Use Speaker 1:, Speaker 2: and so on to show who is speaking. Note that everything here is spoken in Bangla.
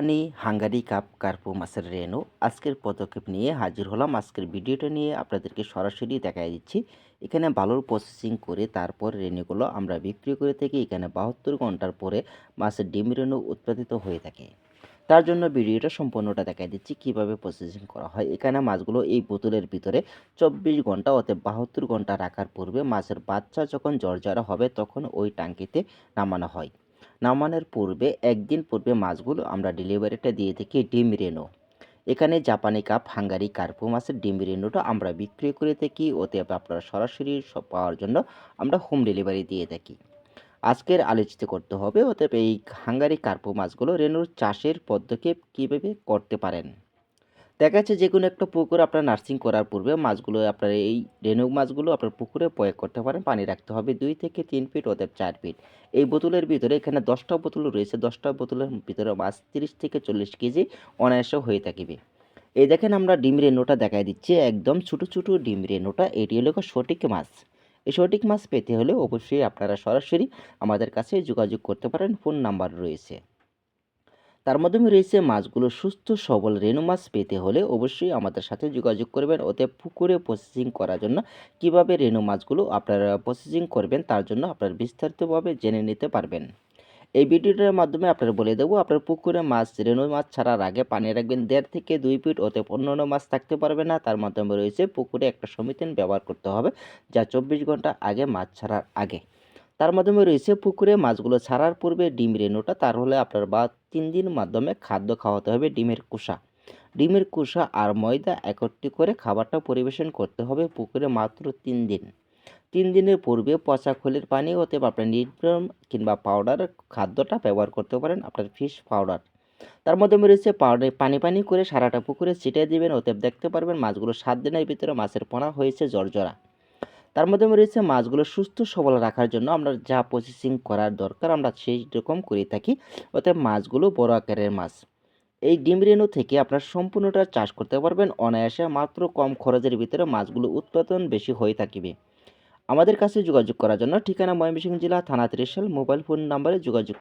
Speaker 1: পানি, হাঙ্গারি কাপ, কার্পো মাছের রেনু আজকের পদক্ষেপ নিয়ে হাজির হলাম। আজকের ভিডিওটা নিয়ে আপনাদেরকে সরাসরি দেখাই দিচ্ছি। এখানে বালুর প্রসেসিং করে তারপর রেনুগুলো আমরা বিক্রি করে থাকি। এখানে বাহাত্তর ঘণ্টার পরে মাছের ডিম রেনু উৎপাদিত হয়ে থাকে। তার জন্য ভিডিওটা সম্পূর্ণটা দেখাই দিচ্ছি, কীভাবে প্রসেসিং করা হয়। এখানে মাছগুলো এই বোতলের ভিতরে চব্বিশ ঘণ্টা অর্থাৎ বাহাত্তর ঘণ্টা রাখার পূর্বে মাছের বাচ্চা যখন জর্জরা হবে তখন ওই টাঙ্কিতে নামানো হয়। নামানোর পূর্বে, একদিন পূর্বে মাছগুলো আমরা ডেলিভারিটা দিয়ে থাকি ডিম রেনো এখানে জাপানি কাপ, হাঙ্গারি, কার্পু মাছের ডিম রেনোটা আমরা বিক্রি করে থাকি। ওতে আপনারা সরাসরি পাওয়ার জন্য আমরা হোম ডেলিভারি দিয়ে থাকি। আজকের আলোচিত করতে হবে, অতএব এই হাঙ্গারি, কার্পু মাছগুলো রেনুর চাষের পদ্ধতি কীভাবে করতে পারেন? দেখা যাচ্ছে যে কোনো একটা পুকুর আপনার নার্সিং করার পূর্বে মাছগুলো আপনার এই রেনু মাছগুলো আপনার পুকুরে প্রয়োগ করতে পারেন, পানি রাখতে হবে দুই থেকে তিন ফিট অতএব চার ফিট এই বোতলের ভিতরে এখানে দশটা বোতল রয়েছে, দশটা বোতলের ভিতরে মাছ তিরিশ থেকে চল্লিশ কেজি অনায়াসে হয়ে থাকিবে। এই দেখেন আমরা ডিম রেনোটা দেখাই দিচ্ছি, একদম ছোটো ছোটো ডিম রেনোটা এটি হলো সঠিক মাছ। এই সঠিক মাছ পেতে হলে অবশ্যই আপনারা সরাসরি আমাদের কাছে যোগাযোগ করতে পারেন, ফোন নাম্বার রয়েছে। তার মাধ্যমে রয়েছে মাছগুলো সুস্থ, সবল রেনু মাছ পেতে হলে অবশ্যই আমাদের সাথে যোগাযোগ করবেন। ওতে পুকুরে প্রসেসিং করার জন্য কীভাবে রেনু মাছগুলো আপনারা প্রসেসিং করবেন তার জন্য আপনারা বিস্তারিতভাবে জেনে নিতে পারবেন। এই ভিডিওটার মাধ্যমে আপনারা বলে দেবো, আপনার পুকুরে মাছ রেনু মাছ ছাড়ার আগে পানি রাখবেন। দেড় থেকে দুই ফিট ওতে অন্যান্য মাছ থাকতে পারবে না। তার মাধ্যমে রয়েছে পুকুরে একটা সমিতিন ব্যবহার করতে হবে, যা চব্বিশ ঘণ্টা আগে মাছ ছাড়ার আগে। তার মাধ্যমে রয়েছে পুকুরে মাছগুলো ছাড়ার পূর্বে ডিম রেনুটা তার হলে আপনার বা তিন দিন মাধ্যমে খাদ্য খাওয়াতে হবে ডিমের কুসা ডিমের কুসা আর ময়দা একত্রিত করে খাবারটা পরিবেশন করতে হবে পুকুরে মাত্র তিন দিন। তিন দিনের পূর্বে পচা খোলের পানি হতে আপনার নির্ভম কিংবা পাউডার খাদ্যটা ব্যবহার করতে পারেন, আপনার ফিশ পাউডার। তার মাধ্যমে রয়েছে পাউডার, পানি পানি করে সারাটা পুকুরে ছিটিয়ে দিবেন। ওতে দেখতে পারবেন মাছগুলো সাত দিনের ভিতরে মাছের পোনা হয়েছে জর্জরা তার মাধ্যমে রয়েছে মাছগুলো সুস্থ, সবল রাখার জন্য আমরা যা প্রসেসিং করার দরকার আমরা সেই রকম করে থাকি। অর্থাৎ মাছগুলো বড় আকারের মাছ। এই ডিম রেণু থেকে আপনার সম্পূর্ণটা চাষ করতে পারবেন। অনায়াসে মাত্র কম খরচের ভিতরে মাছগুলো উৎপাদন বেশি হয়ে থাকিবে। আমাদের কাছে যোগাযোগ করার জন্য ঠিকানা ময়মনসিংহ জেলা, থানা ত্রিশাল, মোবাইল ফোন নাম্বারে যোগাযোগ